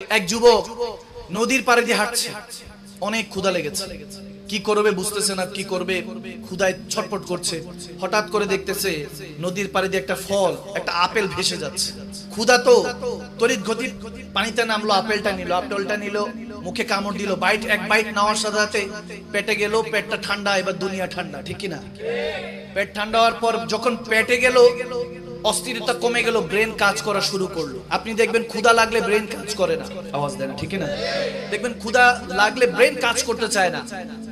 এক যুবক নদীর পাড়ে দিয়ে হাঁটছে। অনেক ক্ষুধা লেগেছে। কি করবে বুঝতেছে না কি করবে। ক্ষুধায় ছটপট করছে। হঠাৎ করে দেখতেছে নদীর পাড়ে দিয়ে একটা ফল, একটা আপেল ভেসে যাচ্ছে। ক্ষুধা তো। তড়িৎ গতির পানিতে নামলো, আপেলটা নিল আপেলটা নিল, মুখে কামড় দিল। বাইট, এক বাইট নেওয়ার সাথে সাথে পেটে গেল, পেটটা ঠান্ডা, এবার দুনিয়া ঠান্ডা, ঠিক কি না পেট ঠান্ডা হওয়ার পর যখন পেটে গেল অস্থিরতা কমে গেল ব্রেন কাজ করা শুরু করল। আপনি দেখবেন ক্ষুধা লাগলে ব্রেন কাজ করে না। আওয়াজ দেন, ঠিক না? দেখবেন ক্ষুধা লাগলে ব্রেন কাজ করতে চায় না।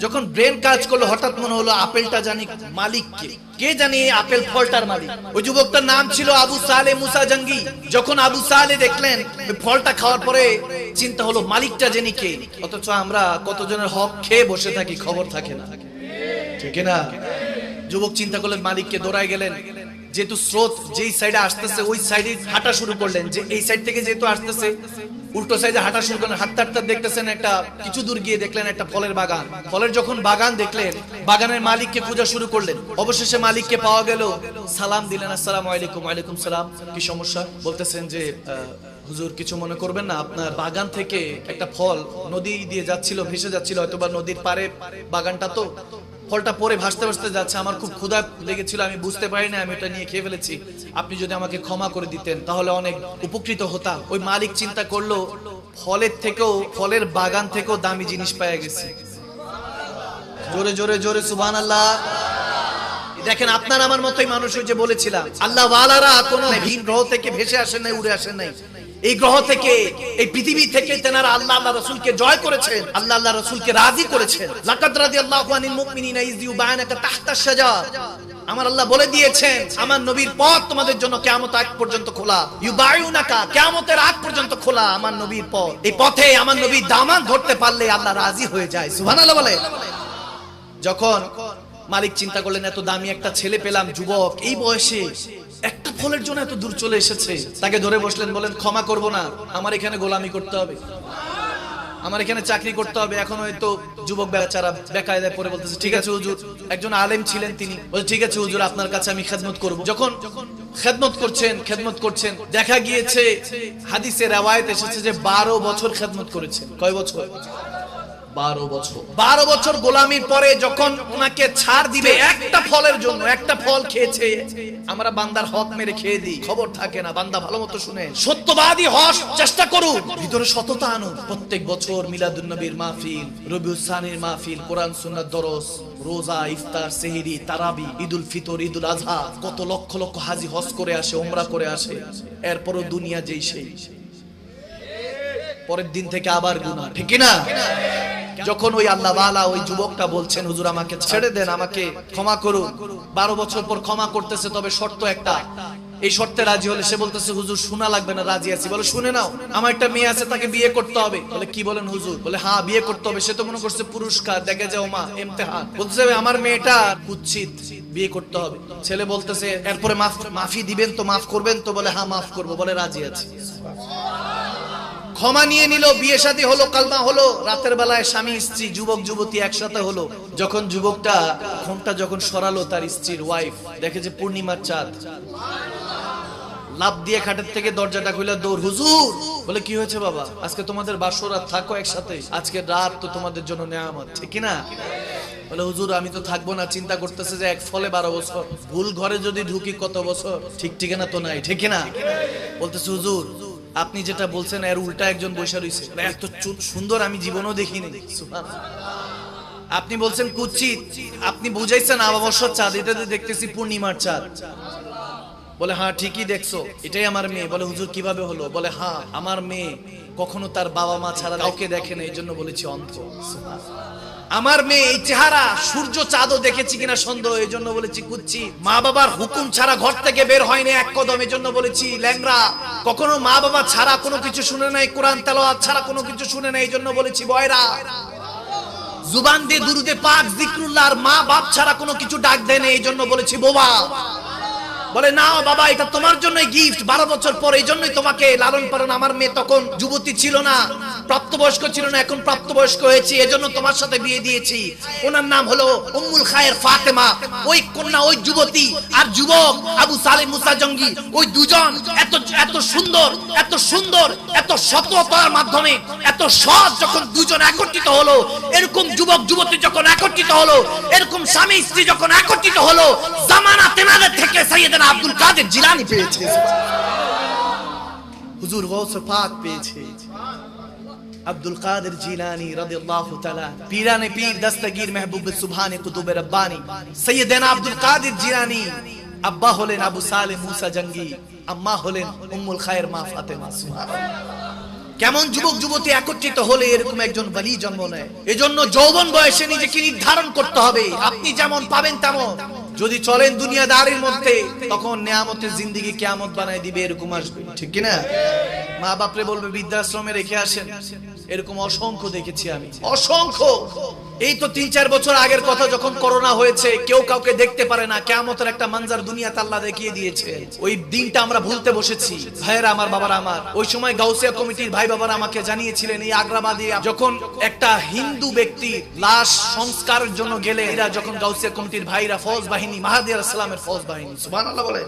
যখন ব্রেন কাজ করল, হঠাৎ মনে হলো আপেলটা জানি মালিক কে। কে জানি আপেল ফলটার মালিক? ওই যুবকটার নাম ছিল আবু সালে মুসা জঙ্গি। যখন আবু সালে দেখলেন ফলটা খাওয়ার পরে চিন্তা হলো, মালিকটা জানি কে? অথচ আমরা কতজনের হক খেয়ে বসে থাকি, খবর থাকে না। ঠিক না? যুবক চিন্তা করলেন, মালিককে দৌড়ায় গেলেন। যেহেতু স্রোত, যেই সাইডে আসতেছে, ওই সাইডে হাঁটা শুরু করলেন। যে এই সাইড থেকে যেহেতু আসতেছে, উল্টো সাইডে হাঁটা শুরু করলেন। হাঁটতে হাঁটতে দেখতেছেন একটা, কিছু দূর গিয়ে দেখলেন একটা ফলের বাগান। ফলের যখন বাগান দেখলেন, বাগানের মালিককে খোঁজা শুরু করলেন। অবশেষে মালিককে পাওয়া গেল, সালাম দিলেন, আসসালামু আলাইকুম, ওয়ালাইকুম সালাম। কি সমস্যা? বলতেছেন যে হুজুর, কিছু মনে করবেন না। আপনার বাগান থেকে একটা ফল নদী দিয়ে যাচ্ছিল, ভেসে যাচ্ছিল হয়তো বা নদীর পারে বাগানটা তো। ফলটা পরে ভাসতে ভাসতে যাচ্ছে। আমার খুব ক্ষুধা লেগেছিল, আমি বুঝতে পারি না আমি ওটা নিয়ে খেয়ে ফেলেছি। আপনি যদি আমাকে ক্ষমা করে দিতেন, তাহলে অনেক উপকৃত হতাম। ওই মালিক চিন্তা করল, ফলের থেকেও, ফলের বাগান থেকেও দামি জিনিস পাওয়া গেছে। জোরে জোরে জোরে সুবান আল্লাহ দেখেন, আপনার আমার মতোই মানুষ যে বলেছিলাম, আল্লাহ ওয়ালারা কোন ভিন গ্রহ থেকে ভেসে আসেন নাই, উড়ে আসেন নাই। এই গ্রহ থেকে, এই পৃথিবী থেকে তেনারা আল্লাহ আল্লাহ রসুলকে জয় করেছেন, আল্লাহ আল্লাহ রসুলকে রাজি করেছেন। লাকাদ রাদিয়াল্লাহু আনিল মুমিনিনা ইয ইউবায়নাকা তাহতা শাজার। আমার আল্লাহ বলে দিয়েছেন, আমার নবীর পথ তোমাদের জন্য কিয়ামত আগ পর্যন্ত খোলা। ইউবায়ুনাকা কিয়ামতের আগ পর্যন্ত খোলা আমার নবীর পথ। এই পথে আমার নবীর দামান ধরতে পারলে আল্লাহ রাজি হয়ে যায়। সুবহানাল্লাহ বলে। যখন মালিক চিন্তা করলেন, এত দামি একটা ছেলে পেলাম, যুবক, এই বয়সে একটা ফলের জন্য এত দূর চলে এসেছে। তাকে ধরে বসলেন, বলেন, ক্ষমা করব না, আমার এখানে গোলামি করতে হবে। আমার এখানে চাকরি করতে হবে। এখন হয়তো যুবক বেচারা বেকায়দায় পরে বলতেছে, ঠিক আছে হুজুর। একজন আলেম ছিলেন তিনি, বলছে, ঠিক আছে হুজুর, আপনার কাছে আমি খেদমত করব। যখন খেদমত করছেন খেদমত করছেন, দেখা গিয়েছে, হাদিসে রেওয়ায়েত এসেছে যে বারো বছর খেদমত করেছেন। কয় বছর? বারো বছর। বারো বছর গোলামির পরে যখন ওনাকে ছাড় দিবে, একটা ফলের জন্য, একটা ফল খেয়েছে, আমরা বান্দার হক মেরে খেয়ে দিই। খবর থাকে না, বান্দা ভালো মতো শুনে। সত্যবাদী হস চেষ্টা করুন। ভিতরে সততা আনুন। প্রত্যেক বছর মিলাদুন নবীর মাহফিল রবিউসানির মাহফিল, কোরআন, সুন্নাত, দরস, রোজা, ইফতার, সেহরি, তারাবি, ঈদুল ফিতর, ঈদুল আজহা কত লক্ষ লক্ষ হাজি হজ করে আসে ওমরা করে আসে। এরপরও দুনিয়া যেই সেই। পরের দিন থেকে আবার গুনাহ। ঠিক না যখন ওই আল্লাহ ওয়ালা ওই যুবকটা বলছেন, হুজুর, আমাকে ছেড়ে দেন, আমাকে ক্ষমা করুন। বারো বছর পর ক্ষমা করতেছে, তবে শর্ত একটা। এই শর্তে রাজি হলে সে বলতেছে, হুজুর, শোনা লাগবে না, রাজি আছি। বলে, শুনে নাও, আমার একটা মেয়ে আছে, তাকে বিয়ে করতে হবে। বলে, কি বলেন হুজুর? বলে হ্যাঁ বিয়ে করতে হবে। সে তো মনে করছে, পুরস্কার, দেখে যাও মা এমতেহান বলতেছে আমার মেয়েটা কুচ্ছিত বিয়ে করতে হবে। ছেলে বলতেছে, এরপরে মাফ মাফি দিবেন তো, মাফ করবেন তো? বলে হ্যাঁ মাফ করব। বলে, রাজি আছি। ক্ষমা নিয়ে নিল, বিয়ে শাদী হলো, কালমা হলো, রাতের বেলায় স্বামী, স্ত্রী, যুবক, যুবতী একসাথে হলো। যখন যুবকটা ঘুমটা যখন সরালো তার স্ত্রীর ওয়াইফ দেখে যে পূর্ণিমার চাঁদ। লাভ দিয়ে খাটের থেকে দরজাটা খুলে দৌড়, হুজুর! বলে, কি হয়েছে বাবা? আজকে তোমাদের বাসরাত থাকো একসাথে। আজকে রাত তো তোমাদের জন্য নেয়ামত, ঠিক না বলে, হুজুর, আমি তো থাকব না, চিন্তা করতেছে যে এক ফলে বারো বছর। ভুল ঘরে যদি ঢুকি কত বছর? ঠিক ঠিকানা তো নাই, ঠিক না বলতেছে, হুজুর আপনি যেটা বলছেন, এর উল্টা একজন বৈশা রয়েছে। এত সুন্দর আমি জীবনও দেখিনি। আপনি বলছেন কুচ্ছিত আপনি বুঝাইছেন অবসর চাঁদ, এটাতে দেখতেছি পূর্ণিমার চাঁদ। বলে হ্যাঁ ঠিকই দেখছ। এটাই আমার মেয়ে। বলে, হুজুর, কীভাবে হলো? বলে হ্যাঁ আমার মেয়ে কখনো তার বাবা মা ছাড়া কাউকে দেখে না। এই জন্য বলেছি অন্ধ। আমার মেয়ে এই চেহারা, সূর্য চাঁদও দেখেছি কিনা সন্দেহ এই জন্য বলেছি, কুচ্ছি। মা বাবার হুকুম ছাড়া ঘর থেকে বের হয়নি এক কদম এই জন্য বলেছি ল্যাংরা কখনো মা বাবা ছাড়া কোনো কিছু শুনে নাই, কোরআন তেলাওয়াত ছাড়া কোনো কিছু শুনে নাই এই জন্য বলেছি, বয়রা। জুবান দিয়ে দুরুদে পাক জিক্রুল্লাহ আর মা বাপ ছাড়া কোনো কিছু ডাক দেয় না এই জন্য বলেছি, বোবা। বলে, না বাবা, এটা তোমার জন্য গিফট বারো বছর পর এই জন্যই তোমাকে লালন পালন আমার মেয়ে তখন যুবতী ছিল না, প্রাপ্তবয়স্ক ছিল না, এখন প্রাপ্তবয়স্ক হয়েছি, এজন্য তোমার সাথে বিয়ে দিয়েছি। ওনার নাম হলো উম্মুল খায়ের ফাতেমা। ওই কন্যা, ওই যুবতী আর যুবক, আবু সালেম, মুসা জঙ্গি, ওই দুজন এত এত সুন্দর এত সুন্দর, এত সততার মাধ্যমে, এত সৎ যখন দুজন একত্রিত হলো, এরকম যুবক, যুবতী যখন একত্রিত হলো, এরকম স্বামী, স্ত্রী যখন একত্রিত হলো, জামানা তেনাদের থেকে সাইয়েদানা আব্দুল কাদের জিলানি পেয়েছে। হুজুর গৌস পাক পেয়েছে। আব্দুল কাদের জিলানি রাদিয়াল্লাহু তাআলা পীরানে পীর দস্তগীর মেহবুব সুবহানে কুতুবে রব্বানি। সৈয়দনা আব্দুল কাদের জিলানি আব্বা হলেন আবু সালেহ মুসা জঙ্গি, আম্মা হলেন উম্মুল খায়ের মা ফাতেমা, সুবহানাল্লাহ। কেমন যুবক, যুবতী একত্রিত হলে এরকম একজন বলি জন্ম নেয়। এজন্য যৌবন বয়সে নিজেকে নির্ধারণ করতে হবে। আপনি যেমন পাবেন তেমন। যদি চলেন দুনিয়াদারির মধ্যে, তখন নিয়ামতের জিন্দিগি কেয়ামত বানায় দিবে, এরকম আসবে। ঠিক কিনা? মা বাপরে বলবে, বৃদ্ধাশ্রমে রেখে আসেন। এরকম অসংখ্য দেখেছি আমি। অসংখ্য! এই তো তিন, চার বছর আগের কথা যখন করোনা হয়েছে, কেউ কাউকে দেখতে পারে না। কেয়ামতের একটা মানজার দুনিয়াতে আল্লাহ দেখিয়ে দিয়েছে। ওই দিনটা আমরা ভুলতে বসেছি। ভাইয়েরা আমার, বাবারা আমার, ওই সময় গাউসিয়া কমিটির ভাই বাবারা আমাকে জানিয়েছিলেন, এই আগ্রাবাদে যখন একটা হিন্দু ব্যক্তি লাশ সংস্কারের জন্য গেলে এরা যখন গাউসিয়া কমিটির ভাইরা ফৌজ বাহিনী মাহাদিয়ার ইসলামের ফৌজ বাহিনী, সুবহানাল্লাহ বলে।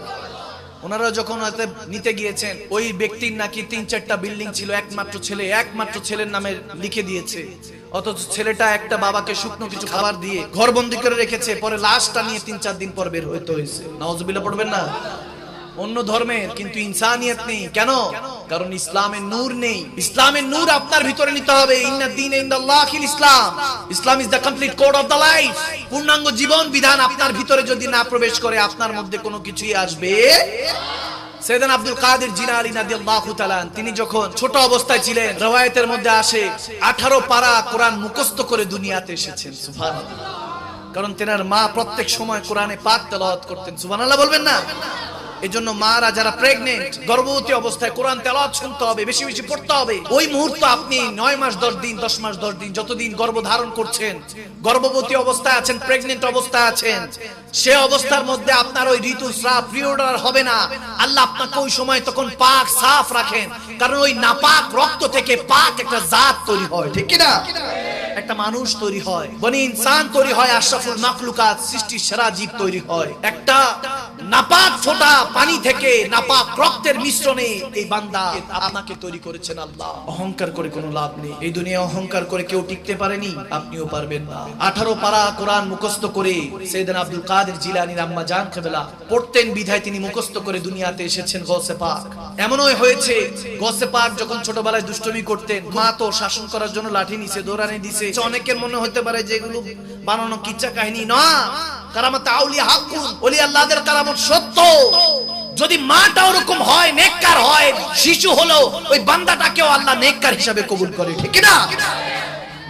ওনারা যখন হয়তো নিতে গিয়েছেন, ওই ব্যক্তির নাকি তিন চারটা বিল্ডিং ছিল, একমাত্র ছেলে, একমাত্র ছেলের নামে লিখে দিয়েছে। অথচ ছেলেটা একটা বাবাকে শুকনো কিছু খাবার দিয়ে ঘর বন্দি করে রেখেছে, পরে লাশটা নিয়ে তিন চার দিন পর বের হইতে হয়েছে নওয়াজবিল্লাহ পড়বেন না? অন্য ধর্মের কিন্তু ইনসানিয়ত নেই। কেন? কারণ ইসলামের নূর নেই। ইসলামের নূর আপনার ভিতরে নিতে হবে। দিন Islam. Islam is the complete code of the life পূর্ণাঙ্গ জীবন বিধান আপনার ভিতরে যদি না প্রবেশ করে, আপনার মধ্যে কোনো কিছুই আসবে সৈয়দান আব্দুল কাদের জিলানী রাদিয়াল্লাহু তাআলা তিনি যখন ছোট অবস্থায় ছিলেন, রওয়ায়াতের মধ্যে আসে 18 পারা কোরআন মুখস্থ করে দুনিয়াতে এসেছেন, সুবহানাল্লাহ। কারণ তেনার মা প্রত্যেক সময় কোরআনে পাক তেলাওয়াত করতেন, সুবহানাল্লাহ বলবেন না? এজন্য মারা যারা প্রেগনেন্ট গর্ভবতী অবস্থায় কোরআন তেলাওয়াত শুনতে হবে, বেশি বেশি পড়তে হবে। ওই মুহূর্ত আপনি নয় মাস, দশ দিন, দশ মাস, দশ দিন যতদিন গর্ভ ধারণ করছেন, গর্ভবতী অবস্থায় আছেন প্রেগনেন্ট অবস্থায় আছেন, সে অবস্থার মধ্যে আপনার ওই ঋতুস্রাব পিরিয়ড হবে না। আল্লাহ আপনাকে ওই সময় তখন পাক সাফ রাখেন, কারণ ওই নাপাক রক্ত থেকে পাক একটা জাত তৈরি হয়, ঠিক কি না একটা মানুষ তৈরি হয়, বনি ইনসান তৈরি হয়, আশরাফুল মাখলুকাত সৃষ্টির সেরা জীব তৈরি হয়। একটা নাপাক ফোঁটা পানি থেকে নাপাক রক্তের মিশ্রণে এই বান্দা আপনাকে তৈরি করেছেন আল্লাহ। অহংকার করে কোনো লাভ নেই। এই দুনিয়া অহংকার করে কেউ টিকতে পারেনি, আপনিও পারবেন না। আঠারো পারা কোরআন মুখস্থ করে সেদিন আব্দুল কাদের জিলানির আম্মা জান কেবেলা পড়তেন, বিধায় তিনি মুখস্থ করে দুনিয়াতে এসেছেন গসে পাক। এমনই হয়েছে, গসে পাক যখন ছোটবেলায় দুষ্টমি করতেন, মা তো শাসন করার জন্য লাঠি নিচে দৌড়ানি দিছে অনেকের মনে হতে পারে যেগুলো বানানো কিচ্ছা কাহিনী না। কারামত আউলি হাকুন ওলি আল্লাহদের কারামত সত্য। যদি মাটা ওরকম হয়, নেককার হয়, শিশু হলো ওই বান্দাটাকেও আল্লাহ নেককার হিসাবে কবুল করে, ঠিক না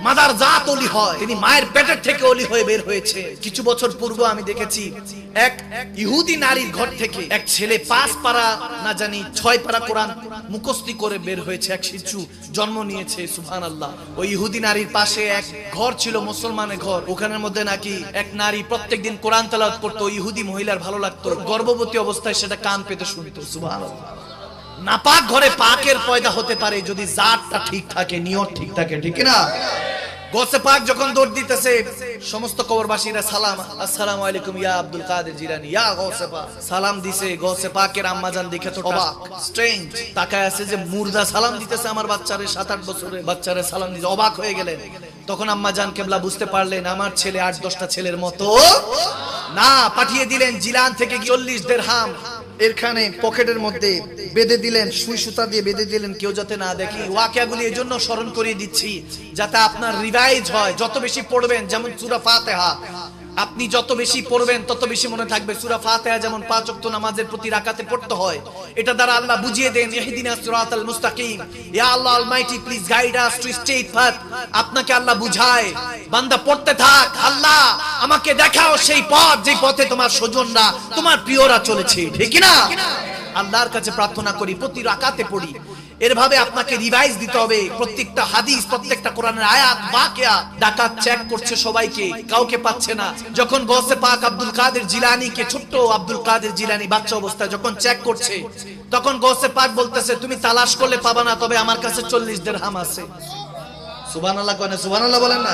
মাদার জাত অলি হয়। তিনি মায়ের পেটের থেকে অলি হয়ে বের হয়েছে। কিছু বছর পূর্ব আমি দেখেছি, এক ইহুদি নারীর ঘর থেকে এক ছেলে পাঁচ পারা, না জানি ছয় পারা কোরআন মুখস্থি করে বের হয়েছে। এক শিশু জন্ম নিয়েছে সুহান আল্লাহ ওই ইহুদি নারীর পাশে এক ঘর ছিল, মুসলমানের ঘর। ওখানের মধ্যে নাকি এক নারী প্রত্যেকদিন কোরআন তালাত করতো ইহুদি মহিলার ভালো লাগতো। গর্ভবতী অবস্থায় সেটা কান পেতে শুনতো সুহান নাপাক ঘরে পাকের পয়দা হতে পারে, যদি জাতটা ঠিক থাকে, নিয়ত ঠিক থাকে, ঠিক না গোসে পাক যখন দৌড় দিতেছে সমস্ত কবরবাসীরা সালাম আসসালামু আলাইকুম ইয়া আব্দুল কাদের জিলানি ইয়া গোসে পাক। সালাম দিছে গোসে পাকের আম্মাজান দেখে তো অবাক। স্ট্রেঞ্জ তাকায় আছে যে মুর্দা সালাম দিতেছে আমার বাচ্চারে সাত আট বছরের বাচ্চারে সালাম দিতে অবাক হয়ে গেলেন। তখন আম্মা জান কেবলা বুঝতে পারলেন আমার ছেলে আট দশটা ছেলের মতো না পাঠিয়ে দিলেন জিলান থেকে চল্লিশ দেড় হাম এরখানে পকেটের মধ্যে বেঁধে দিলেন, সুই সুতা দিয়ে বেঁধে দিলেন, কেউ যাতে না দেখি। ওয়াকিয়াগুলি এই জন্য স্মরণ করিয়ে দিচ্ছি, যাতে আপনার রিভাইজ হয়। যত বেশি পড়বেন, যেমন সুরা ফাতেহা আপনি যত বেশি পড়বেন, তত বেশি মনে থাকবে। সুরা ফাতিহা যেমন পাঁচ ওয়াক্ত নামাজের প্রতি রাকাতে পড়তে হয়, এটা দ্বারা আল্লাহ বুঝিয়ে দেন, ইহদিনা সিরাতাল মুস্তাকিম। ইয়া Allah almighty please guide us to straight path আপনাকে আল্লাহ বুঝায়, বান্দা, পড়তে থাক। আল্লাহ, আমাকে দেখাও সেই পথ যে পথে তোমার স্বজনরা, তোমার প্রিয়রা চলেছে। ঠিক না আল্লাহর কাছে প্রার্থনা করি, প্রতি রাকাতে পড়ি। এরভাবে আপনাকে রিভাইজ দিতে হবে। প্রত্যেকটা হাদিস, প্রত্যেকটা কোরআনের আয়াত, বাকিয়া ডাকাত চেক করছে সবাইকে, কাউকে পাচ্ছে না। যখন গসে পাক আব্দুল কাদের জিলানিকে, ছোট্ট আব্দুল কাদের জিলানি বাচ্চা অবস্থায় যখন চেক করছে, তখন গৌসে পাক বলতেছে, তুমি তালাশ করলে পাবা না, তবে আমার কাছে চল্লিশ দেড়হাম আছে। সুবান আল্লাহ কনে সুবান আল্লাহ বলেন না।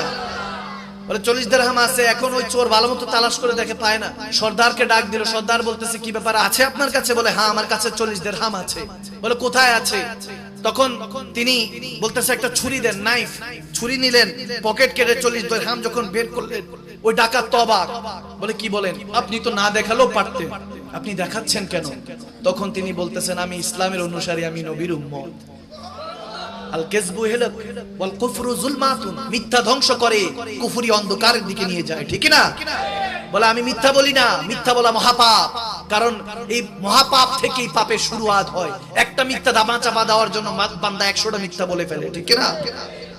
বলে, চল্লিশ দেড়হাম আছে, এখন ওই চোর ভালো মতো তালাশ করে দেখে পায় না। সর্দারকে ডাক দিল, সর্দার বলতেছে, কি ব্যাপার আছে আপনার কাছে? বলে হ্যাঁ আমার কাছে চল্লিশ দেড়হাম আছে। বলে, কোথায় আছে? তখন তিনি বলতেছে, একটা ছুরি দেন নাইফ ছুরি নিলেন পকেট কেটে চল্লিশ দেড়হাম যখন বের করলেন, ওই ডাকাত তবাক বলে, কি বলেন? আপনি তো না দেখালেও পারতেন আপনি দেখাচ্ছেন কেন? তখন তিনি বলতেছেন, আমি ইসলামের অনুসারী, আমি নবীর উম্মত। আমি মিথ্যা বলি না মহাপাপ। থেকেই পাপের হয়। একটা মিথ্যা দামা দেওয়ার জন্য বান্দা একশোটা মিথ্যা বলে ফেলে, ঠিক না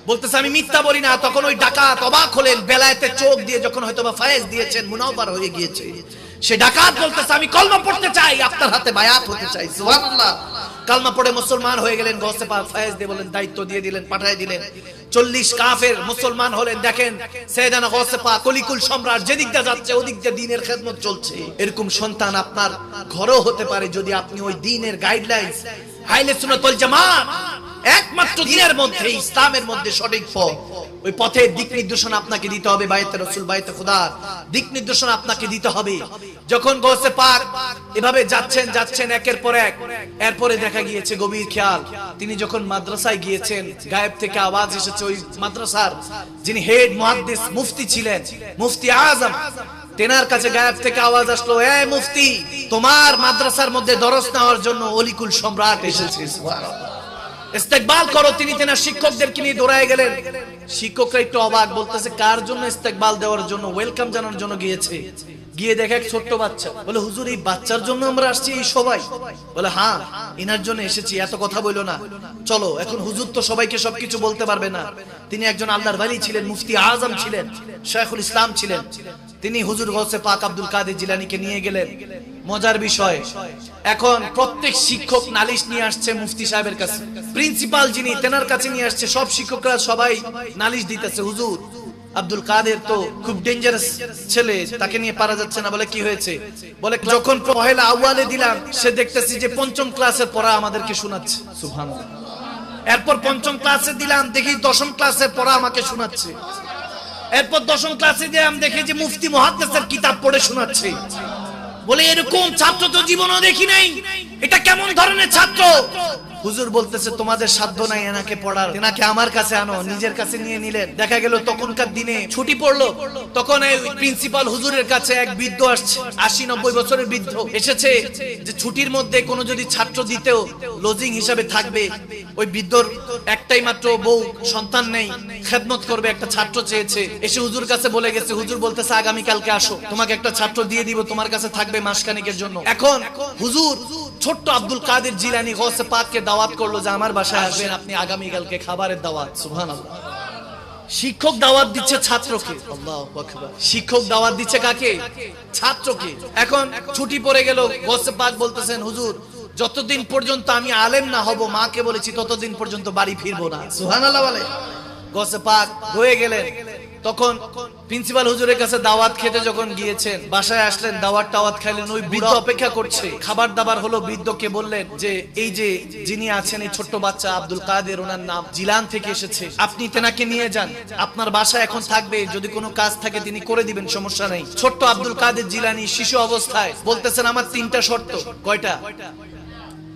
বলতেছে, আমি মিথ্যা বলি না। তখন ওই ডাকাত অবাক হলেন বেলায়েতে চোখ দিয়ে যখন হয়তো বা ফায়েজ দিয়েছেন মুনাওবার হয়ে গিয়েছে। সে ডাকাত বলতেছে, আমি কলমা পড়তে চাই, আপনার হাতে বায়াত হতে চাই। সুবহানাল্লাহ। কালমা পড়ে মুসলমান হয়ে গেলেন, গসে পা ফায়েজ দিয়ে বলেন, দায়িত্ব দিয়ে দিলেন, পাঠিয়ে দিলেন। চল্লিশ কাফের মুসলমান হলেন, দেখেন, সেদানা গসে পা কলিকুল সম্রাট যেদিক দিয়ে যাচ্ছে, ওদিক দিয়ে দিনের খেদমত চলছে। এরকম সন্তান আপনার ঘরও হতে পারে যদি আপনি ওই দিনের গাইডলাইন্স হাইলে সুন্নাতুল জামাত, একমাত্র দিনের মধ্যে, ইসলামের মধ্যে সঠিক পথ। ওই পথের দিক নির্দেশনা আপনাকে দিতে হবে বাইতে রসুল বাইতে খুদা। দিক নির্দেশনা আপনাকে দিতে হবে। যখন গোসে পাক এভাবে যাচ্ছেন যাচ্ছেন একের পর এক। এরপরে দেখা গিয়েছে গভীর খেয়াল। তিনি যখন মাদ্রাসায় গিয়েছেন, গায়েব থেকে আওয়াজ এসেছে ওই মাদ্রাসার। যিনি হেড মুহাদ্দিস মুফতি ছিলেন, মুফতি আজম। তেনার কাছে গায়েব থেকে আওয়াজ আসলো, এ মুফতি, তোমার মাদ্রাসার মধ্যে দরস নেওয়ার জন্য অলিকুল সম্রাট এসেছে। সুবহানাল্লাহ। ইস্তেকবাল করো, তিনি তেনার শিক্ষকদেরকে নিয়ে দৌড়ায় গেলেন। শিক্ষকরা একটু অবাক, বলতেছে, কার জন্য ইস্তেকবাল দেওয়ার জন্য, ওয়েলকাম জানানোর জন্য গিয়েছে? গিয়ে দেখে এক ছোট্ট বাচ্চা, বলে, হুজুর, এই বাচ্চার জন্য আমরা আসছি, এই সবাই? বলে হ্যাঁ ইনার জন্য এসেছি, এত কথা বইলো না। চলো, এখন হুজুর তো সবাইকে সবকিছু বলতে পারবে না। তিনি একজন আল্লাহর বাড়ি ছিলেন, মুফতি আজম ছিলেন শেখুল ইসলাম ছিলেন। তিনি হুজুর গৌসে পাক আব্দুল কাদের জিলানিকে নিয়ে গেলেন। মজার বিষয়। এখন প্রত্যেক শিক্ষক নালিশ নিয়ে আসছে মুফতি সাহেবের কাছে। প্রিন্সিপাল যিনি, তেনার কাছে নিয়ে আসছে। সব শিক্ষকরা সবাই নালিশ দিতেছে, হুজুর, আব্দুল কাদের তো খুব ডেঞ্জারাস ছেলে, তাকে নিয়ে পারা যাচ্ছে না। বলে, কি হয়েছে? বলে, যখন পহেলা আউয়ালে দিলাম, সে দেখতেছি যে পঞ্চম ক্লাসের পড়া আমাদেরকে শোনাচ্ছে। সুবহানাল্লাহ। এরপর পঞ্চম ক্লাসে দিলাম, দেখি দশম ক্লাসের পড়া আমাকে শোনাচ্ছে। এরপর দশম ক্লাসে দিলাম দেখি যে মুফতি মহাদ্দেসের কিতাব পড়ে শোনাচ্ছে। বলে এরকম ছাত্র তো জীবনও দেখি নাই। এটা কেমন ধরনের ছাত্র? হুজুর বলতেছে, তোমাদের সাধ্য নাই এনাকে পড়ার। এনাকে আমার কাছে আনো, নিজের কাছে নিয়ে নিলেন দেখা গেল, তখনকার দিনে ছুটি পড়ল। তখন এই প্রিন্সিপাল হুজুরের কাছে এক বৃদ্ধ আসছে, আশি নব্বই বছরের বৃদ্ধ। এসেছে যে ছুটির মধ্যে কোনো যদি ছাত্র দিতেও লজিং হিসাবে থাকবে, ওই বৃদ্ধর একটাই মাত্র বউ, সন্তান নেই, খেদমত করবে একটা ছাত্র চেয়েছে। এসে হুজুর কাছে বলে গেছে, হুজুর বলতেছে আগামী কালকে আসো। তোমাকে একটা ছাত্র দিয়ে দিব, তোমার কাছে থাকবে মাসখানিকের জন্য। এখন হুজুর ছোট্ট আব্দুল কাদের জিলানি গৌসে পাককে দাওয়াত করল যে আমার বাসায় আসবেন, আপনি আগামী কালকে খাবারের দাওয়াত, সুবহানাল্লাহ। শিক্ষক দাওয়াত দিচ্ছে ছাত্রকে। আল্লাহু শিক্ষক দাওয়াত দিচ্ছে কাকে? ছাত্রকে। এখন ছুটি পড়ে গেল পাক বলতেছেন, হুজুর, যতদিন পর্যন্ত আমি আলেম না হব, মাকে বলেছি ততদিন পর্যন্ত বাড়ি ফিরবো না। সুবহানাল্লাহ বলে। গসে পাক হয়ে গেলেন। তখন প্রিন্সিপাল হুজুরের কাছে দাওয়াত খেতে যখন গিয়েছেন, বাসায় আসলেন, দাওয়াত টাওয়াত খাইলেন, ওই বৃদ্ধ অপেক্ষা করছে। খাবার দাবার হলো বৃদ্ধকে বললেন যে, এই যে যিনি আছেন, এই ছোট্ট বাচ্চা আব্দুল কাদের, ওনার নাম জিলান থেকে এসেছে। আপনি তেনাকে নিয়ে যান। আপনার বাসা এখন থাকবে, যদি কোনো কাজ থাকে তিনি করে দিবেন, সমস্যা নেই। ছোট্ট আব্দুল কাদের জিলানি শিশু অবস্থায় বলতেছেন, আমার তিনটা শর্ত। কয়টা?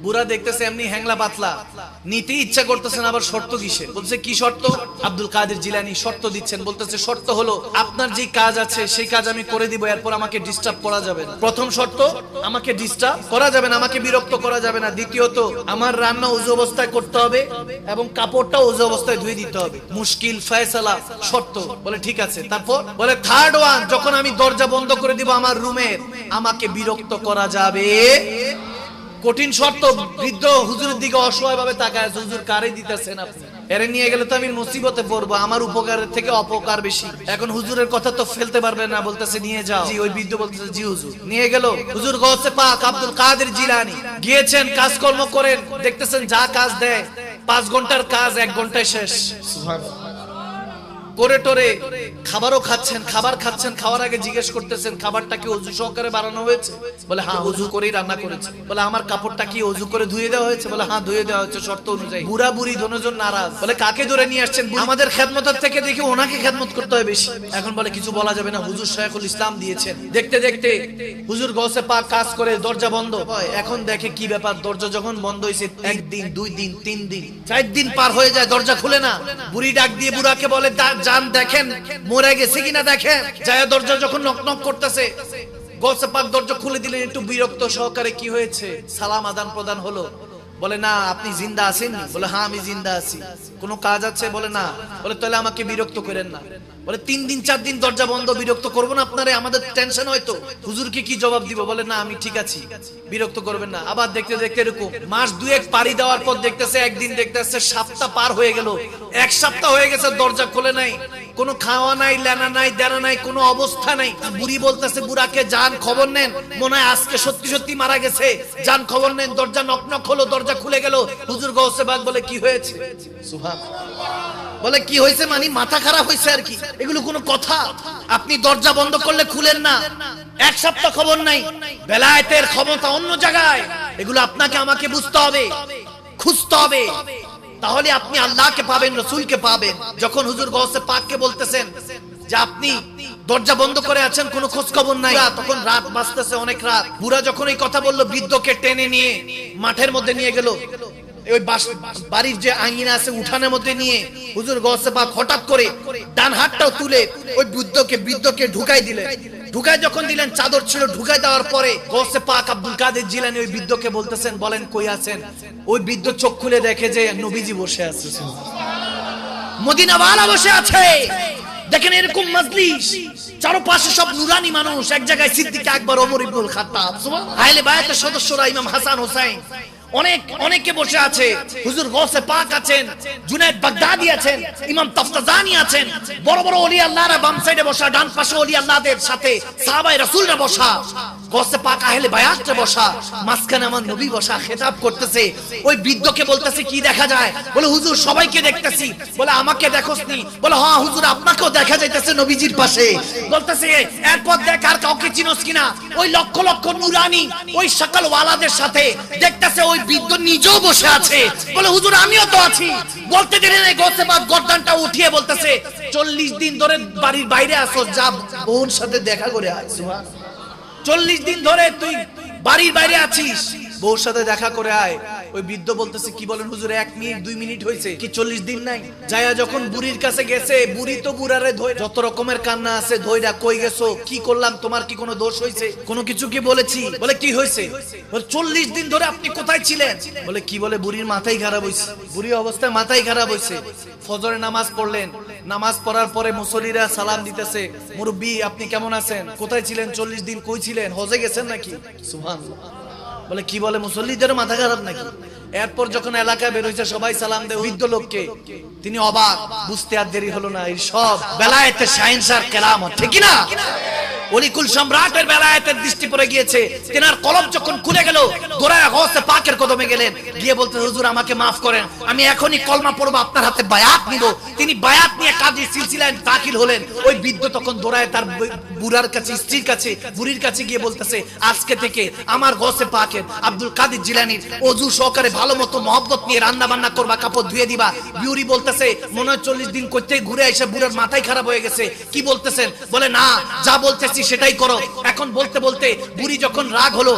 বুড়া দেখতেছে এমনি হ্যাংলা পাতলা। নিতে ইচ্ছা করতেছেন আবার শর্ত কিসে বলছে কি শর্ত? আব্দুল কাদের জিলানি শর্ত দিচ্ছেন, বলতেছে, শর্ত হলো আপনার যে কাজ আছে, সেই কাজ আমি করে দিব, এরপর আমাকে ডিস্টার্ব করা যাবে না। প্রথম শর্ত, আমাকে ডিস্টার্ব করা যাবে না, আমাকে বিরক্ত করা যাবে না। দ্বিতীয়ত, আমার রান্না উজু অবস্থায় করতে হবে এবং কাপড়টা উজু অবস্থায় ধুয়ে দিতে হবে। মুশকিল ফয়সালা, শর্ত। বলে, ঠিক আছে। তারপর বলে থার্ড ওয়ান যখন আমি দরজা বন্ধ করে দিব আমার রুমের আমাকে বিরক্ত করা যাবে। কঠিন শর্ত, বৃদ্ধ হুজুরের দিকে অসহায় ভাবে তাকায় হুজুর কারে দিতেছেন আপনি? এরে নিয়ে গেলে তো আমি মুসিবতে পড়ব, আমার উপকারের থেকে অপকার বেশি। এখন হুজুরের কথা তো ফেলতে পারবে না, বলতেছে নিয়ে যাও। জি, ওই বৃদ্ধ বলতেছে, জি হুজুর। নিয়ে গেল, হুজুর গৌসে পাক আব্দুল কাদের জিলানি। গিয়েছেন, কাজকর্ম করেন, দেখতেছেন যা কাজ দেয়, পাঁচ ঘণ্টার কাজ এক ঘন্টায় শেষ। করে টোরে খাবারও খাচ্ছেন, খাবার খাচ্ছেন, খাওয়ার আগে জিজ্ঞেস করতেছেন, খাবারটা কি অজু সহকারে বানানো হয়েছে? বলে হ্যাঁ অজু করেই রান্না করেছে। বলে, আমার কাপড়টা কি অজু করে ধুয়ে দেওয়া হয়েছে? বলে হ্যাঁ ধুয়ে দেওয়া হয়েছে, শর্ত অনুযায়ী। বুড়া বুড়ি দোনোজন নারাজ। বলে, কাকে ধরে নিয়ে আসছেন আমাদের খেদমতের থেকে দেখি ওনাকে খেদমত করতে হয় বেশি। এখন বলে, কিছু বলা যাবে না, হুজুর শাইখুল ইসলাম দিয়েছেন। দেখতে দেখতে হুজুর গসে পাক কাজ করে দরজা বন্ধ এখন দেখে কি ব্যাপার, দরজা যখন বন্ধ হয়েছে একদিন, দুই দিন, তিন দিন, চার দিন পার হয়ে যায়, দরজা খুলে না। বুড়ি ডাক দিয়ে বুড়াকে বলে, "দা- যান দেখেন, মরে গেছে কিনা দেখেন। যায় দরজা যখন নক নক করতেছে গসে পাক দরজা খুলে দিলেন, একটু বিরক্ত সহকারে কি হয়েছে? সালাম আদান প্রদান হলো। বলে, না, আপনি জিন্দা আছেন বলে হ্যাঁ আমি জিন্দা আছি। কোনো কাজ আছে? বলে, না। বলে, তাহলে আমাকে বিরক্ত করেন না। বলে, তিন দিন, চার দিন দরজা বন্ধ, বিরক্ত করব না আপনারে, আমাদের টেনশন হয়তো। হুজুরকে কি জবাব দিব? বলে, না, আমি ঠিক আছি, বিরক্ত করবেন না। আবার দেখতে দেখতে এরকম, মাস দুয়েক পাড়ি দেওয়ার পর দেখতেছে, একদিন দেখতেছে সপ্তাহ পার হয়ে গেল। এক সপ্তাহ হয়ে গেছে, দরজা খোলে নাই। কোনো খাওয়া নাই, লেনা নাই, দেনা নাই, কোনো অবস্থা নাই। বুড়ি বলতেছে, বুড়াকে যান, খবর নেন। মনে হয় আজকে সত্যি সত্যি মারা গেছে। যান, খবর নেন। দরজা নক নক হলো, দরজা খুলে গেল। হুজুর গৌসে বাগ বলে, কি হয়েছে? সুহান বলে, কি হয়েছে মানে? মাথা খারাপ হয়েছে আর কি? এগুলো কোনো কথা? আপনি দরজা বন্ধ করলে খুলেন না। এক সপ্তাহ খবর নাই। বেলায়েতের ক্ষমতা অন্য জায়গায়। এগুলো আপনাকে, আমাকে বুঝতে হবে। খুঁজতে হবে। তাহলে আপনি আল্লাহকে পাবেন, রসুলকে পাবেন। যখন হুজুর গৌসে পাককে বলতেছেন যে, আপনি দরজা বন্ধ করে আছেন, কোনো খোঁজ খবর নাই। তখন রাত বাজতেছে অনেক রাত। বুড়া যখন এই কথা বলল, বৃদ্ধকে টেনে নিয়ে মাঠের মধ্যে নিয়ে গেল। ওই বাড়ির যে আঙ্গিনা আছে উঠানের মধ্যে নিয়ে হুজুর হঠাৎ করে ডান হাতটাও তুলে ওই বৃদ্ধকে বৃদ্ধকে ঢুকাই দিলেন। যখন দিলেন, চাদর ছিল দেওয়ার পরে আব্দুল কাদের জিলানি ওই বৃদ্ধকে বলতেছেন, বলেন, কই আছেন? ওই বৃদ্ধ চোখ খুলে দেখে যে নবীজি বসে আছে। মদিনাওয়ালা বসে আছে। দেখেন এরকম মজলিস, চারপাশে সব নুরানি মানুষ। এক জায়গায় সিদ্দিক আকবর, ওমর ইবনুল খাত্তাব। বায়াতের সদস্যরা ইমাম হাসান হোসেন অনেক, অনেকে বসে আছে। হুজুর গৌসে পাক আছেন, জুনাইদ বাগদাদি আছেন, ইমাম তাফতাজানি আছেন। বড় বড় ওলি আল্লাহরা বাম সাইডে বসা, ডান পাশে ওলি আল্লাহদের সাথে সাহাবায়ে রাসূলরা বসা। গৌসে পাক আহলে বায়াতরে বসা, মাঝখানে আমার নবী বসা, খেতাব করতেছে। ওই বৃদ্ধকে বলতেছে, কি দেখা যায়? বলে, হুজুর, সবাইকে দেখতেছি। বলে, আমাকে দেখোসনি। বলে হ্যাঁ হুজুর, আপনাকেও দেখা যাইতেছে নবীজির পাশে। বলতেছে, এরপর দেখ আর কাউকে চিনোস কিনা ওই লক্ষ লক্ষ নুরানি ওই সকল ওয়ালাদের সাথে দেখতেছে, ওই বৃদ্ধ নিজেও বসে আছে। বলে, হুজুর, আমিও তো আছি। বলতে দেরি নেই, গোসে বাদ গর্দানটা উঠিয়ে বলতেছে, চল্লিশ দিন ধরে বাড়ির বাইরে আসো যা বোন সাথে দেখা করে আসো চল্লিশ দিন ধরে তুই বাড়ির বাইরে আছিস। বউর সাথে দেখা করে আয়। ওই বৃদ্ধ বলতেছে, কি বলেন হুজুর, এক মিনিট, দুই মিনিট হয়েছে, কি চল্লিশ দিন নাই? যায়া যখন বুড়ির কাছে গেছে, বুড়ি তো বুড়ারে ধরে যত রকমের কান্না আছে ধৈরা কই গেছো? কি করলাম? তোমার কি কোনো দোষ হয়েছে কোনো কিছু কি বলেছি? বলে কি হয়েছে চল্লিশ দিন ধরে আপনি কোথায় ছিলেন? বলে, কি বলে, বুড়ির মাথায় খারাপ হয়েছে বুড়ির অবস্থায় মাথায় খারাপ হয়েছে ফজরে নামাজ পড়লেন। নামাজ পড়ার পরে মুসল্লিরা সালাম দিতেছে। মুরব্বী, আপনি কেমন আছেন? কোথায় ছিলেন? চল্লিশ দিন কই ছিলেন? হজে গেছেন নাকি? সুহান বলে, কি বলে, মুসল্লিদের মাথা খারাপ নাকি? এরপর যখন এলাকায় বের হয়েছে সবাই সালাম দেয় বৃদ্ধ লোককে। তিনি অবাক, বুঝতে আর দেরি হলো না এই সব বেলায়েতে সায়েন্স আর কেলামত ঠিক না অলিকুল সম্রাটের বেলায়েতের দৃষ্টি পড়ে গিয়েছে। তেনার কলম যখন খুলে গেল গোড়ায় হসে পাকের কদমে গেলেন। গিয়ে বলতে, হুজুর, আমাকে মাফ করেন। আমি এখনই কলমা পড়ব, আপনার হাতে বায়াত নিব। তিনি বায়াত নিয়ে কাজী সিলসিলায় দাখিল হলেন। ওই বৃদ্ধ তখন দৌড়ায় তার বুড়ার কাছে, স্ত্রীর কাছে, বুড়ির কাছে গিয়ে বলতেছে, আজকে থেকে আমার গসে পাকের, আব্দুল কাদের জিলানির অজু সহকারে ভালো মতো মহব্বত নিয়ে রান্না বান্না করবা, কাপড় ধুয়ে দিবা। বিউরি বলতেছে, মনে হয় চল্লিশ দিন করতে ঘুরে এসে বুড়ার মাথায় খারাপ হয়ে গেছে। কি বলতেছেন? বলে, না, যা বলতেছি সেটাই করো। এখন বলতে বলতে বুড়ি যখন রাগ হলো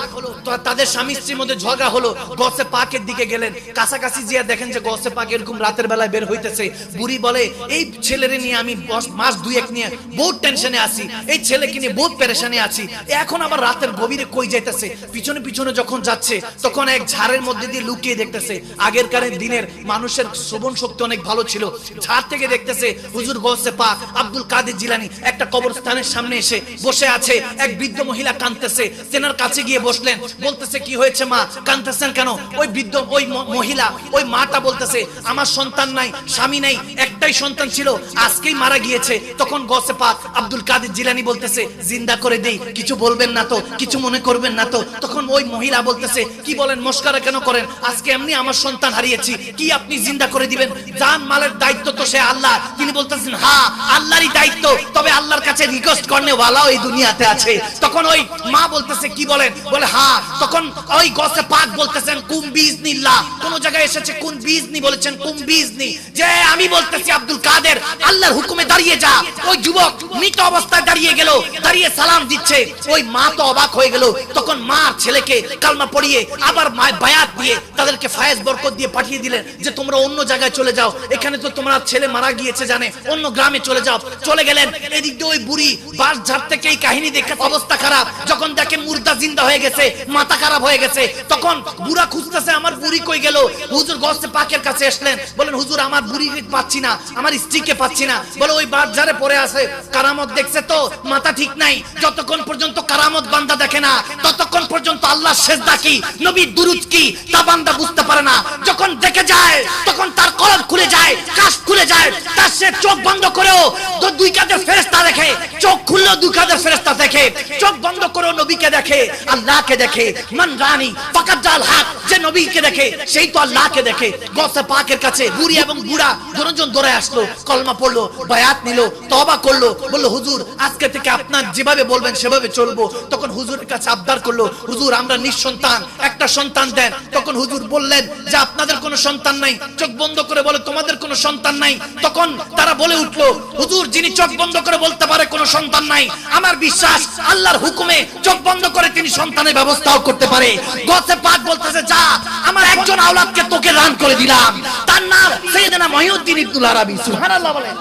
তাদের স্বামী স্ত্রীর মধ্যে ঝগড়া হলো। গসে পাকের দিকে গেলেন। কাছাকাছি জিয়া দেখেন যে গসে পাক এরকম রাতের বেলায় বের হইতেছে। বুড়ি বলে, এই ছেলেরে নিয়ে আমি মাস দুই এক নিয়ে বহুত টেনশনে আছি। এই ছেলেকে নিয়ে বহুত পেরেশানি আছি। এখন আবার রাতের গভীরে কই যাইতেছে? পিছনে পিছনে যখন যাচ্ছে, তখন এক ঝাড়ের মধ্যে দিয়ে লুকিয়ে দেখতেছে আগের কারের দিনের মানুষের শ্রবণ শক্তি অনেক ভালো ছিল। ঝাড় থেকে দেখতেছে, হুজুর গসে পাক, আব্দুল কাদের জিলানি একটা কবরস্থানের সামনে এসে বসে আছে। এক বৃদ্ধ মহিলা কাঁদতেছে। তেনার কাছে গিয়ে বসলেন বলতেছে, কি হয়েছে মা? কাঁদতেছেন কেন? ওই বৃদ্ধ, ওই মহিলা, ওই মাটা বলতেছে, আমার সন্তান নাই, স্বামী নাই, একটাই সন্তান ছিল, আজকেই মারা গিয়েছে। তখন গসে পাক আব্দুল কাদের জিলানি বলতেছে, জিন্দা করে দেই, কিছু বলবেন না তো, কিছু মনে করবেন না তো। তখন ওই মহিলা বলতেছে, কি বলেন, মস্কারা কেন করেন? আজকে এমনি আমার সন্তান হারিয়েছি, কি আপনি জিন্দা করে দিবেন? জান মালের দায়িত্ব তো সে আল্লাহ তিনি বলতেছেন হ্যাঁ আল্লাহরই দায়িত্ব, তবে আল্লাহর কাছে রিকোয়েস্ট করনে ওয়ালাও এই দুনিয়াতে আছে। তখন ওই মা বলতেছে, কি বলেন? বলে হ্যাঁ তখন ওই গসে পাক বলতেছেন কুম বিজনিল্লাহ কোন জায়গায় এসেছে, কোন বিজনি বলেছেন কুম বিজনি যে আমি বলতেছি, আব্দুল কাদের, আল্লাহর হুকুমে দাঁড়িয়ে যা। ওই যুবক মৃত অবস্থায় দাঁড়িয়ে গেল, দাঁড়িয়ে সালাম দিচ্ছে। ওই মা তো অবাক হয়ে গেল। তখন মা ছেলেকে কালমা পড়িয়ে আবার মায় বায়াত দিয়ে তাদেরকে ফায়েজ বরকত দিয়ে পাঠিয়ে দিলেন যে, তোমরা অন্য জায়গায় চলে যাও। এখানে তো তোমরা ছেলে মারা গিয়েছে, জানে। অন্য গ্রামে চলে যাও। চলে গেলেন। এদিক দিয়ে ওই বুড়ি বাস ঝাড় থেকে এই কাহিনী দেখে অবস্থা খারাপ। যখন দেখে মুর্দা জিন্দা হয়ে গেছে মাথা খারাপ হয়ে গেছে। তখন বুড়া খুঁজতেছে, আমার বুড়ি কই গেল? হুজুর গসে পাকের কাছে আসলেন। বলেন হুজুর, আমার বুড়ি পাচ্ছি না, আমার স্ত্রীকে পাচ্ছি না। বলে, ওই ঝাড়ে পড়ে আছে, কারামত দেখছে তো, মাথা ঠিক নাই। যতক্ষণ পর্যন্ত কারামত বান্দা দেখে না, ততক্ষণ পর্যন্ত আল্লাহ সেজদা কি নবী দুরুদ কি, তা বান্দা বুঝতে পারে না। যখন দেখে যায়, তখন তার কলম খুলে যায়, কাশ খুলে যায়, তার সে চোখ বন্ধ করেও তো দুই কাদের ফেরেশতা দেখে, চোখ খুললেও দুই কাদের ফেরেশতা দেখে, চোখ বন্ধ করেও নবীকে দেখে, আল্লাহকে দেখে। মান রানী, ফাকাত জাল হক যে নবীকে দেখে, সেই তো আল্লাহকে দেখে। গসে পাকের কাছে বুড়ি এবং বুড়া দুজন দৌড়ে আসলো, কলমা পড়ল, বায়াত নিল তবা করল, বলল, হুজুর, আজকে থেকে আপনার যেভাবে বলবেন সেভাবে চলবো। তখন হুজুরের কাছে আবদার করল, হুজুর, আমরা নিঃসন্তান, একটা সন্তান দেন। তখন হুজুর বললেন, যে আপনাদের কোনো সন্তান নাই, চোখ বন্ধ করে বলে, তোমাদের কোনো সন্তান নাই। তখন তারা বলে উঠল, হুজুর, যিনি চোখ বন্ধ করে বলতে পারে কোনো সন্তান নাই, আমার বিশ্বাস, আল্লাহর হুকুমে চোখ বন্ধ করে তিনি সন্তানের ব্যবস্থাও করতে পারে। গছে পাক বলতেছে, যা, আমার একজন আওলাদকে তোকে দান করে দিলাম। তার নাম সৈয়দনা মহিউদ্দিন ইবনুল আরাবী, সুবহানাল্লাহ বলেন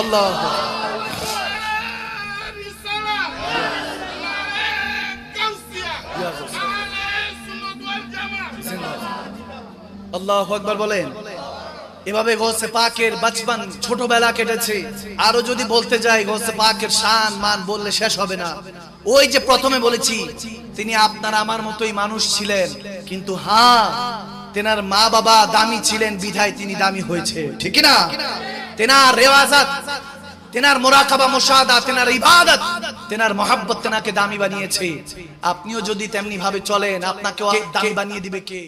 আল্লাহ আল্লাহ আকবার বলেন। এভাবে গোসে পাকের বাচপান ছোটবেলা কেটেছে। আরও যদি বলতে যাই গোসে পাকের শান মান বললে শেষ হবে না। ওই যে প্রথমে বলেছি, তিনি আপনার আমার মতোই মানুষ ছিলেন, কিন্তু হ্যাঁ তেনার মা বাবা দামি ছিলেন, বিধায় তিনি দামি হয়েছে। ঠিক না তেনার রেওয়াজাত, তেনার মোরাকাবা মোশাদা তেনার ইবাদত, তেনার মহাব্বত তেনাকে দামি বানিয়েছে। আপনিও যদি তেমনি ভাবে চলেন আপনাকে দামি বানিয়ে দিবে কে?